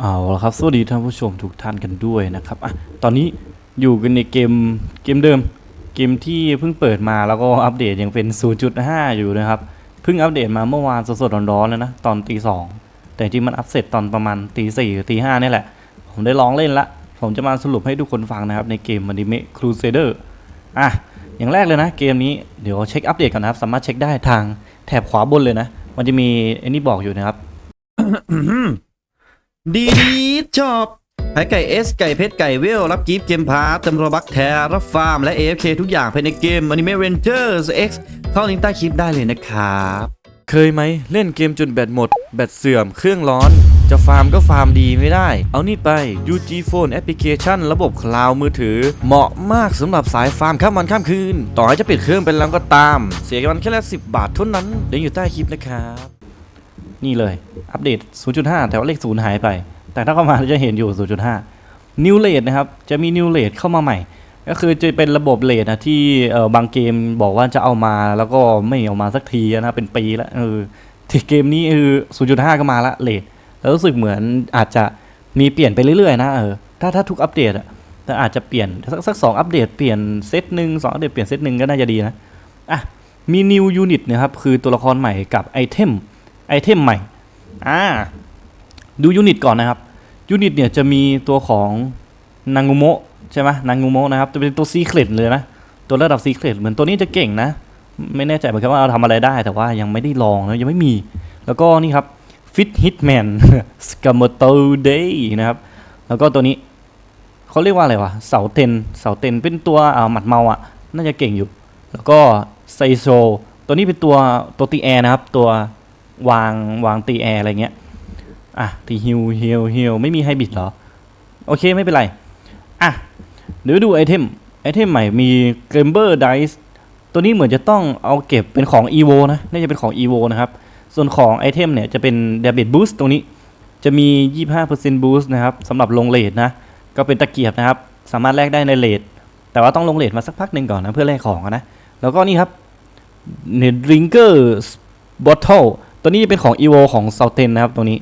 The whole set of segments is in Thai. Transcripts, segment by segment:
เอาละครับ สวัสดีท่านผู้ชมทุกท่านกันด้วยนะครับอะตอนนี้อยู่กันในเกมเกมเดิม เกมที่เพิ่งเปิดมาแล้วก็อัปเดตยังเป็น 0.5 อยู่นะครับ เพิ่งอัปเดตมาเมื่อวานสดๆร้อนๆเลยนะ ตอนตีสองแต่จริงมันอัปเสร็จตอนประมาณตีสี่ตีห้านี่แหละ ผมได้ลองเล่นละ ผมจะมาสรุปให้ทุกคนฟังนะครับ ในเกมมันดิเมะครูเซเดอร์อะอย่างแรกเลยนะ เกมนี้เดี๋ยวเช็คอัปเดตก่อนนะครับ สามารถเช็คได้ทางแถบขวาบนเลยนะ มันจะมีไอ้นี่บอกอยู่นะครับ ดีดีชอบไก่เอสไก่เพชรไก่เวลรับกิฟต์เกมพาร์ตเติมโรบักแทรับฟาร์ม และ AFK ทุกอย่างภายในเกม Anime Rangers X เข้าลิงก์ใต้คลิปได้เลยนะครับ เคยไหมเล่นเกมจนแบตหมด แบตเสื่อมเครื่องร้อน จะฟาร์มก็ฟาร์มดีไม่ได้ เอานี่ไป UG Phone Application ระบบคลาวด์มือถือ เหมาะมากสำหรับสายฟาร์มข้ามวันข้ามคืน ต่อให้จะปิดเครื่องเป็นแล้วก็ตาม เสียกันแค่ละ10 บาทเท่านั้นเดี๋ยวอยู่ใต้คลิปนะครับ นี่เลย อัปเดต 0.5 แต่ว่าเลข 0 หายไป แต่ถ้าเข้ามาจะเห็นอยู่ 0.5 New Rate นะครับ จะมี New Rate เข้ามาใหม่ ก็คือจะเป็นระบบเลทนะที่บางเกมบอกว่าจะเอามาแล้วก็ไม่เอามาสักทีนะเป็นปีแล้วเออที่เกมนี้คือ 0.5 ก็มาละเลทแล้วรู้สึกเหมือนอาจจะมีเปลี่ยนไปเรื่อยๆนะเออถ้าถ้าทุกอัปเดตอะแต่อาจจะเปลี่ยนสักสักสองอัปเดตเปลี่ยนเซตหนึ่งสองอัปเดตเปลี่ยนเซตหนึ่งก็น่าจะดีนะอะมี New Unit นะครับคือตัวละครใหม่กับไอเทม ไอเทมใหม่อ่าดูยูนิตก่อนนะครับยูนิตเนี่ยจะมีตัวของนางุโมะใช่ไหมนางงูโมะนะครับจะเป็นตัวซีเครตเลยนะตัวระดับซีเครตเหมือนตัวนี้จะเก่งนะ ไม่แน่ใจเหมือนกันว่าเราทำอะไรได้แต่ว่ายังไม่ได้ลองนะยังไม่มี แล้วก็นี่ครับฟิตฮิตแมนสกามโตเดย์นะครับ แล้วก็ตัวนี้เขาเรียกว่าอะไรวะเสาเทนเสาเทนเป็นตัวอ่าหมัดเมาอะ น่าจะเก่งอยู่ แล้วก็ไซโซตัวนี้เป็นตัวตัวตีแอร์นะครับตัว วางวางตีแอร์อะไรเงี้ยอะตีฮิวฮิวฮิวไม่มีไฮบิดเหรอ โอเคไม่เป็นไร อะ เดี๋ยวดูไอเทมไอเทมใหม่มี g a m b e r Dice ตัวนี้เหมือนจะต้องเอาเก็บเป็นของ EVO นะน่าจะเป็นของ EVO นะครับ ส่วนของไอเทมเนี่ยจะเป็น Debit Boost ตรงนี้จะมี 25% Boost นะครับสำหรับลงเลทนะ ก็เป็นตะเกียบนะครับ สามารถแลกได้ในเลทแต่ว่าต้องลงเลทมาสักพักหนึ่งก่อนนะ เพื่อแลกของนะ แล้วก็นี่ครับ n e d r i n k e r Bottle ตัวนี้เป็นของ EVO ของ s o u t h e n นะครับตัวนี้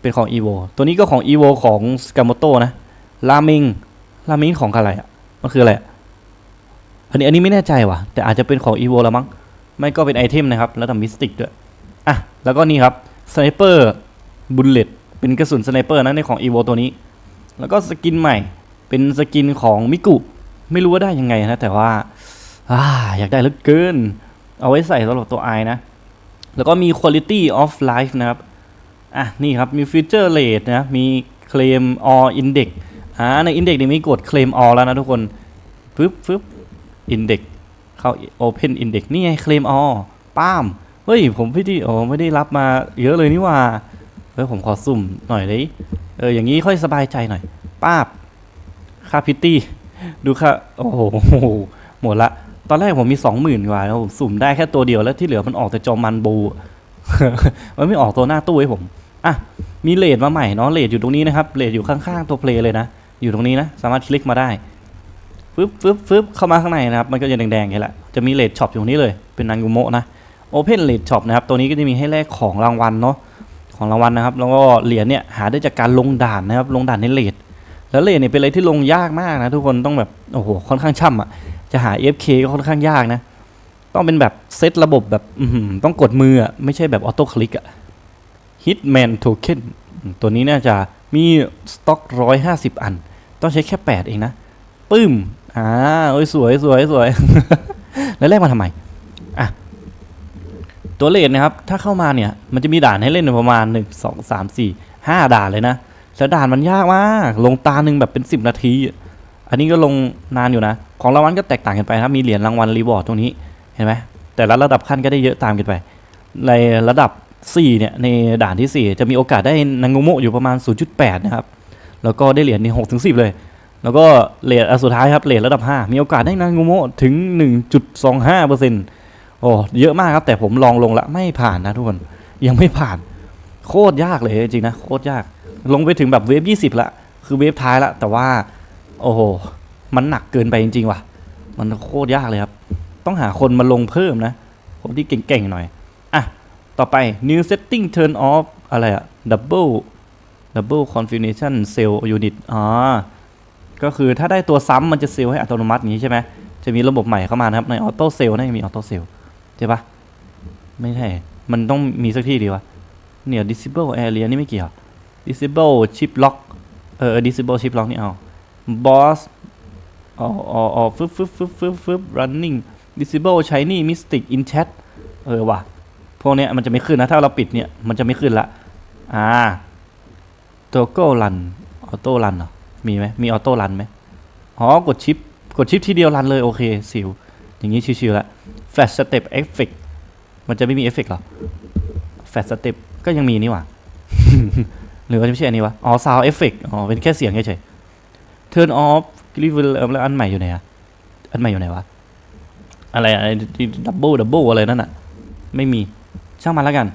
เป็นของ EVO ตัวนี้ก็ของ EVO ของ Sakamoto นะรามิงรามิงของอะไรอะมันคืออะไรอันนี้อันนี้ไม่แน่ใจว่ะแต่อาจจะเป็นของ EVO ล้วมั้งไม่ก็เป็นไอเทมนะครับแล้วทำมิสติกด้วยอะแล้วก็นี่ครับสไนเปอร์บุลเลตเป็นกระสุนสไนเปอร์นะในของ EVO ตัวนี้ แล้วก็สกินใหม่เป็นสกินของมิกุไม่รู้ว่าได้ยังไงนะแต่ว่าอาอยากได้เหลือเกิน เอาไว้ใส่สำหรับตัวไอนะ แล้วก็มี quality of life นะครับ อะ นี่ครับ มีฟีเจอร์เลทนะ มี claim all index อ่า ใน index นี่มีกด claim all แล้วนะทุกคนฟึบฟึบ index เข้า open index นี่ไง claim all ป้าม เฮ้ย ผมไม่ได้โอ้ไม่ได้รับมาเยอะเลยนี่ว่า เฮ้ย ผมขอสุ่มหน่อยเลยเออ อย่างนี้ค่อยสบายใจหน่อย ป้าบค่าพิตตี้ ดูค่าโอ้โห หมดละ ตอนแรกผมมีสองหมื่นกว่าแล้วผมสุ่มได้แค่ตัวเดียวแล้วที่เหลือมันออกแต่จอมันบู มันไม่ออกตัวหน้าตู้ให้ผม อะ มีเลดมาใหม่เนาะเลดอยู่ตรงนี้นะครับเลดอยู่ข้างๆตัวเพลย์เลยนะ อยู่ตรงนี้นะ สามารถคลิกมาได้ฟึบฟึบฟึบเข้ามาข้างในนะครับ มันก็จะแดงๆอย่างนี้แหละจะมีเลดช็อปอยู่ตรงนี้เลย เป็นนางกุโมะนะโอเพนเลดช็อปนะครับ ตัวนี้ก็จะมีให้แลกของรางวัลเนาะ ของรางวัลนะครับ แล้วก็เหรียญเนี่ยหาได้จากการลงด่านนะครับ ลงด่านในเลด แล้วเลดเนี่ยเป็นอะไรที่ลงยากมากนะทุกคนต้องแบบโอ้โหค่อนข้างช่ำอะจะหา FK ก็ค่อนข้างยากนะ ต้องเป็นแบบเซตระบบแบบต้องกดมืออะไม่ใช่แบบออโต้คลิกอะ Hitman Token ตัวนี้น่าจะมีสต็อกร้อยห้าสิบอัน ต้องใช้แค่แปดเองนะปึ้มอ่าโอ้ยสวยสวยสวยแล้วแรกมาทำไมอะตัวเลทนะครับ ถ้าเข้ามาเนี่ย มันจะมีด่านให้เล่นประมาณหนึ่งสองสามสี่ห้าด่านเลยนะ แล้วด่านมันยากมากลงตาหนึ่งแบบเป็นสิบนาที อันนี้ก็ลงนานอยู่นะ ของรางวัลก็แตกต่างกันไปนะครับมีเหรียญรางวัลรีวอร์ดตรงนี้เห็นไหมแต่ละระดับขั้นก็ได้เยอะตามกันไป ในระดับ 4 เนี่ย ในด่านที่ 4 จะมีโอกาสได้นางโงโมะอยู่ประมาณ 0.8 นะครับ แล้วก็ได้เหรียญใน6ถึง10 เลย แล้วก็เหรียญสุดท้ายครับเหรียญระดับ 5 มีโอกาสได้นางโงโมะถึง 1.25%โอ้เยอะมากครับ แต่ผมลองลงละไม่ผ่านนะทุกคน ยังไม่ผ่าน โคตรยากเลยจริงนะ โคตรยาก ลงไปถึงแบบเวฟ20ละ คือเวฟท้ายละ แต่ว่า โอ้โห มันหนักเกินไปจริง ๆ ว่ะ มันโคตรยากเลยครับ ต้องหาคนมาลงเพิ่มนะ คนที่เก่ง ๆ หน่อย อะ ต่อไป new setting turn off อะไรอะ double double confirmation cell unit อ๋อ ก็คือถ้าได้ตัวซ้ำมันจะเซลให้อัตโนมัติอย่างนี้ใช่ไหม จะมีระบบใหม่เข้ามานะครับ ในออโต้เซลน่าจะมีออโต้เซลใช่ปะไม่ใช่ มันต้องมีสักที่ดีวะเนี่ย disable area นี่ไม่เกี่ยว disable chip lock เออ disable chip lock นี่เอา boss อ๋ออ๋อฟึบฟึบฟึบฟึบฟึบ running disable shiny mystic in chat เออว่ะ พวกเนี้ยมันจะไม่ขึ้นนะ ถ้าเราปิดเนี่ย มันจะไม่ขึ้นละ อ่าตัวก็รันออโต้รันเหรอ มีไหมมีออโต้รันไหมอ๋อ กดชิป กดชิปทีเดียวรันเลย โอเคสิว อย่างนี้ชิวๆละ flash step effect มันจะไม่มีเอฟเฟกต์หรอ flash step ก็ยังมีนี่หว่า หรือว่าจะไม่ใช่อันนี้วะ อ๋อ sound effect อ๋อ เป็นแค่เสียงเฉยๆ turn off g r i v e l แล้วอันใหม่อยู่ไหนอะอันใหม่อยู่ไหนวะ อะไรอะไร double double อะไรนั่นอะไม่มี ช่างมันแล้วกัน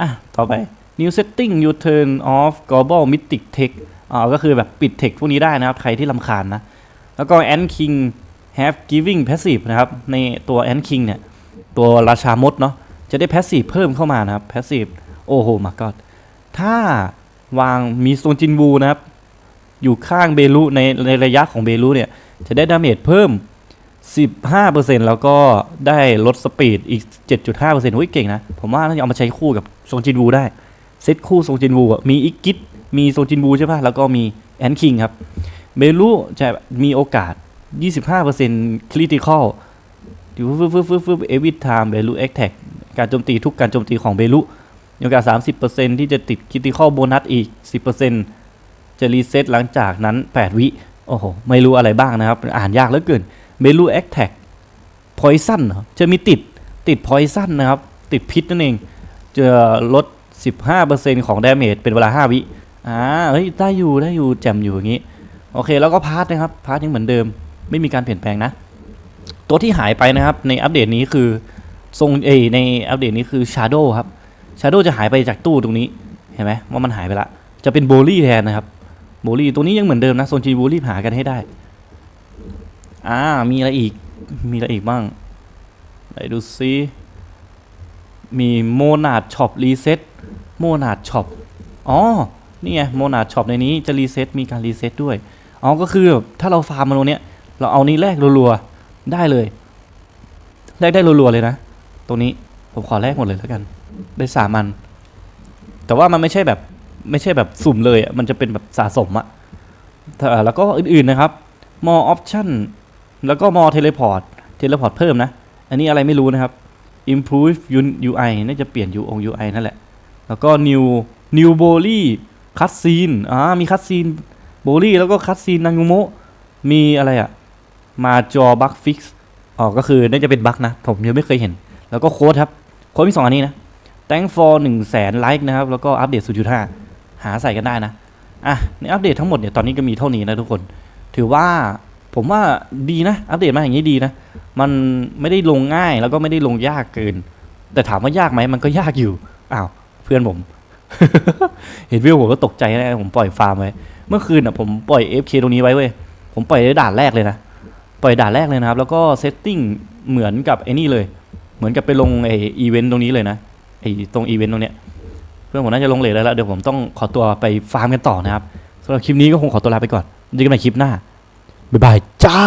อะ ต่อไป new setting you turn off global mythic text อ๋อ ก็คือแบบปิด text พวกนี้ได้นะครับ ใครที่ลำคาญนะ แล้วก็ ant king have giving passive นะครับ ในตัว ant king เนี่ย ตัวราชามดเนาะ จะได้ passive เพิ่มเข้ามานะครับ passive โอ้โหมาก็ถ้า วางมีโซนจินวูนะครับ อยู่ข้างเบลูในในระยะของเบลูเนี่ย จะได้ดาเมจเพิ่ม 15%แล้วก็ได้ลดสปีดอีก 7.5%อุ้ยเก่งนะ ผมว่าน่าจะเอามาใช้คู่กับโซนจินวูได้ เซตคู่โซนจินวูมีอิกกิตมีโซนจินวูใช่ป่ะ แล้วก็มีแอนคิงครับ เบลูจะมีโอกาส 25%คริติคอลฟึบฟึบฟึบฟึบเอวิทไทม์เบลูแอคแท็กการโจมตีทุกการโจมตีของเบลู มีโอกาส 30%ที่จะติดคิติคอลโบนัสอีก 10%จะรีเซ็ตหลังจากนั้น 8 วิ โอ้โห ไม่รู้อะไรบ้างนะครับ อ่านยากเหลือเกินเบลูแอคแท็กพอยซันจะมีติดติดพอยซันนะครับ ติดพิษนั่นเอง จะลด 15%ของดาเมจเป็นเวลา 5 วิอ่าเฮ้ยได้อยู่ได้อยู่แจ่มอยู่อย่างนี้ โอเค แล้วก็พาร์ทนะครับ พาร์ทยังเหมือนเดิม ไม่มีการเปลี่ยนแปลงนะ ตัวที่หายไปนะครับ ในอัปเดตนี้คือทรงเอในอัปเดตนี้คือ Shadow ครับ Shadow จะหายไปจากตู้ตรงนี้ เห็นไหมว่ามันหายไปละ จะเป็นโบลี่แทนนะครับ โบลี่ตัวนี้ยังเหมือนเดิมนะ โซนจีโบลี่หากันให้ได้ อ่า มีอะไรอีก มีอะไรอีกบ้าง ไหนดูซิมีโมนาดช็อปรีเซ็ตโมนาดช็อปอ๋อ นี่ไงโมนาดช็อปในนี้จะรีเซ็ตมีการรีเซ็ตด้วย อ๋อ ก็คือถ้าเราฟาร์มมาตรงเนี้ย เราเอานี้แลกรัวๆ ได้เลย แลกได้รัวๆเลยนะ ตรงนี้ผมขอแลกหมดเลยแล้วกัน ได้สามัน แต่ว่ามันไม่ใช่แบบไม่ใช่แบบสุ่มเลยอะมันจะเป็นแบบสะสมอะแล้วก็อื่นๆนะครับ more option แล้วก็ more teleport teleport เพิ่มนะ อันนี้อะไรไม่รู้นะครับ improve UI น่าจะเปลี่ยน UI UI นั่นแหละ แล้วก็ new new b o l y cutscene อ่ามี cutscene b o l y แล้วก็ cutscene นางุโมะมีอะไรอะมาจอ bug fix อ๋อก็คือน่าจะเป็นบักนะ ผมยังไม่เคยเห็น แล้วก็โค้ดครับ โค้ดมีสองอันนี้นะ thank for 1 0 0 0 0แสนไลค์นะครับ แล้วก็อัปเดต0.5 หาใส่กันได้นะ อะ ในอัปเดตทั้งหมดเนี่ยตอนนี้ก็มีเท่านี้นะทุกคน ถือว่าผมว่าดีนะ อัปเดตมาอย่างนี้ดีนะ มันไม่ได้ลงง่ายแล้วก็ไม่ได้ลงยากเกิน แต่ถามว่ายากไหมมันก็ยากอยู่ อ้าว เพื่อนผม เห็นวิวผมก็ตกใจนะผมปล่อยฟาร์มไว้ เมื่อคืนอะผมปล่อย FK ตรงนี้ไว้เว้ย ผมปล่อยด้ด่านแรกเลยนะ ปล่อยด่านแรกเลยนะครับ แล้วก็เซตติ้งเหมือนกับไอ้นี่เลย เหมือนกับไปลงไอ้อีเวนต์ตรงนี้เลยนะ ไอ้ตรงอีเวนต์ตรงเนี้ยเพื่อนผมน่าจะลงเลทแล้วละเดี๋ยวผมต้องขอตัวไปฟาร์มกันต่อนะครับสำหรับคลิปนี้ก็คงขอตัวลาไปก่อนเจอกันใหม่คลิปหน้าบ๊ายบายจ้า